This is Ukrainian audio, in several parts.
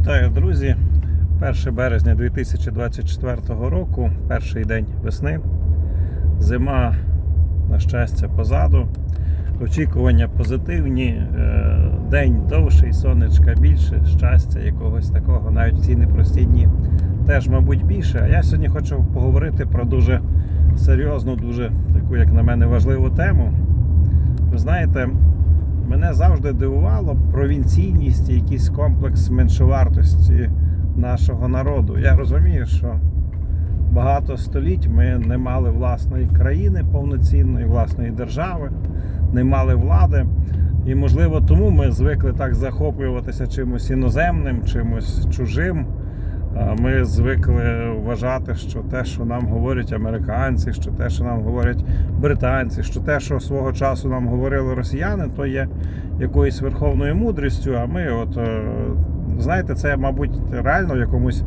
Вітаю, друзі! 1 березня 2024 року, перший день весни. Зима, на щастя, позаду. Очікування позитивні. е, День довший, сонечка більше, щастя якогось такого, навіть в ці непрості дні теж, мабуть, більше. А я сьогодні хочу поговорити про дуже серйозну, дуже таку, як на мене, важливу тему. Ви знаєте, мене завжди дивувало провінційність і якийсь комплекс меншовартості нашого народу. Я розумію, що багато століть ми не мали власної країни повноцінної, власної держави, не мали влади. І, можливо, тому ми звикли так захоплюватися чимось іноземним, чимось чужим. Ми звикли вважати, що те, що нам говорять американці, що те, що нам говорять британці, що те, що свого часу нам говорили росіяни, то є якоюсь верховною мудрістю. А ми, от е, знаєте, це, мабуть, реально в якомусь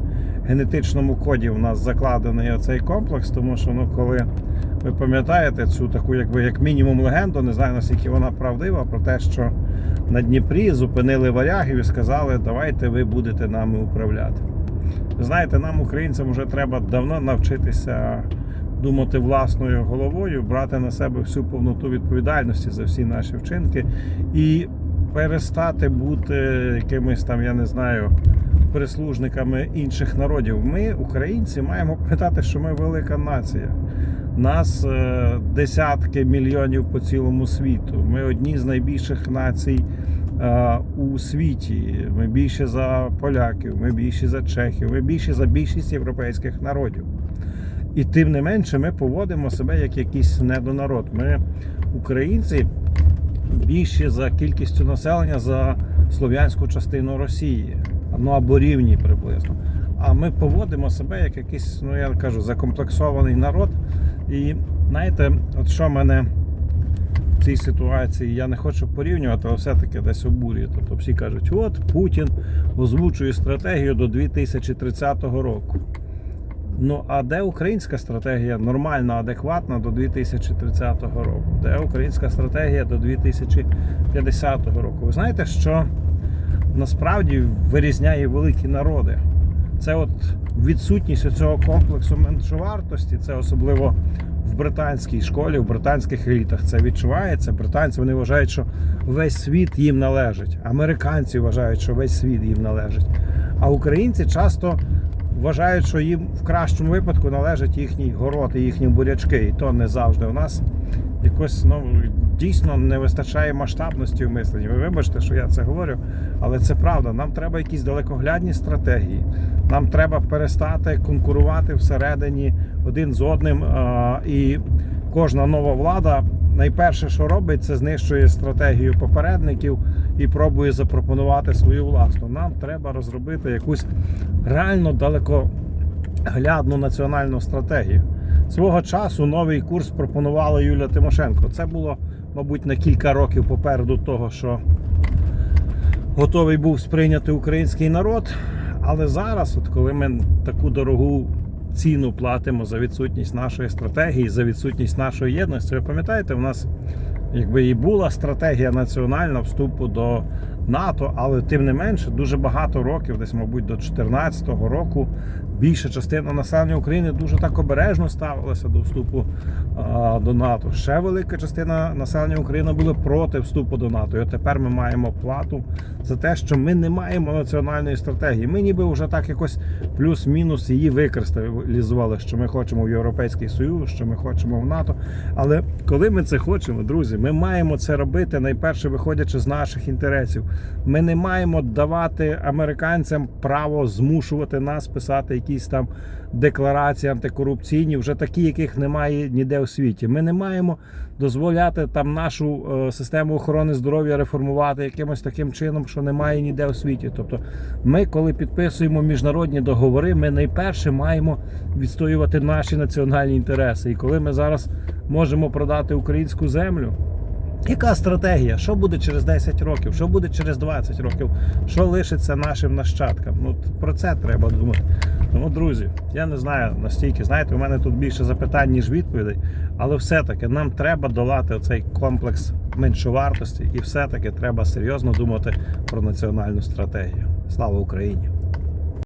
генетичному коді в нас закладений оцей комплекс, тому що ну, коли ви пам'ятаєте цю таку, якби як мінімум легенду, не знаю наскільки вона правдива, про те, що на Дніпрі зупинили варягів і сказали, давайте ви будете нами управляти. Знаєте, нам, українцям, вже треба давно навчитися думати власною головою, брати на себе всю повноту відповідальності за всі наші вчинки і перестати бути якимись там, я не знаю, прислужниками інших народів. Ми, українці, маємо пам'ятати, що ми велика нація. Нас е, десятки мільйонів по цілому світу. Ми одні з найбільших націй у світі. Ми більше за поляків, ми більші за чехів, ми більші за більшість європейських народів. І тим не менше ми поводимо себе як якийсь недонарод. Ми, українці, більші за кількістю населення за слов'янську частину Росії. Ну або рівні приблизно. А ми поводимо себе як якийсь, ну я кажу, закомплексований народ. І знаєте, от що мене цій ситуації я не хочу порівнювати, але все-таки десь обурює. Тобто всі кажуть, от Путін озвучує стратегію до 2030 року. Ну, а де українська стратегія нормальна, адекватна до 2030 року? Де українська стратегія до 2050 року? Ви знаєте, що насправді вирізняє великі народи? Це от відсутність цього комплексу меншовартості, це особливо в британській школі, в британських елітах це відчувається. Британці вони вважають, що весь світ їм належить. Американці вважають, що весь світ їм належить. А українці часто вважають, що їм в кращому випадку належать їхній город і їхні бурячки. І то не завжди. У нас якось ну, дійсно не вистачає масштабності в мисленні. Ви вибачте, що я це говорю, але це правда. Нам треба якісь далекоглядні стратегії. Нам треба перестати конкурувати всередині один з одним. І кожна нова влада найперше, що робить, це знищує стратегію попередників і пробує запропонувати свою власну. Нам треба розробити якусь реально далекоглядну національну стратегію. Свого часу новий курс пропонувала Юлія Тимошенко. Це було, мабуть, на кілька років попереду того, що готовий був сприйняти український народ. Але зараз, от коли ми таку дорогу ціну платимо за відсутність нашої стратегії, за відсутність нашої єдності, ви пам'ятаєте, у нас якби і була стратегія національна вступу до НАТО, але тим не менше, дуже багато років, десь, мабуть, до 2014 року, більша частина населення України дуже так обережно ставилася до вступу а, до НАТО. Ще велика частина населення України були проти вступу до НАТО. І от тепер ми маємо плату за те, що ми не маємо національної стратегії. Ми ніби вже так якось плюс-мінус її викристалізували, що ми хочемо в Європейський Союз, що ми хочемо в НАТО. Але коли ми це хочемо, друзі, ми маємо це робити найперше, виходячи з наших інтересів. Ми не маємо давати американцям право змушувати нас писати якісь там декларації антикорупційні, вже такі, яких немає ніде у світі. Ми не маємо дозволяти там нашу е, систему охорони здоров'я реформувати якимось таким чином, що немає ніде у світі. Тобто, ми, коли підписуємо міжнародні договори, ми найперше маємо відстоювати наші національні інтереси. І коли ми зараз можемо продати українську землю. Яка стратегія? Що буде через 10 років? Що буде через 20 років? Що лишиться нашим нащадкам? Ну про це треба думати. Тому, друзі, я не знаю настільки. Знаєте, у мене тут більше запитань, ніж відповідей, але все-таки нам треба долати оцей комплекс меншовартості, і все-таки треба серйозно думати про національну стратегію. Слава Україні!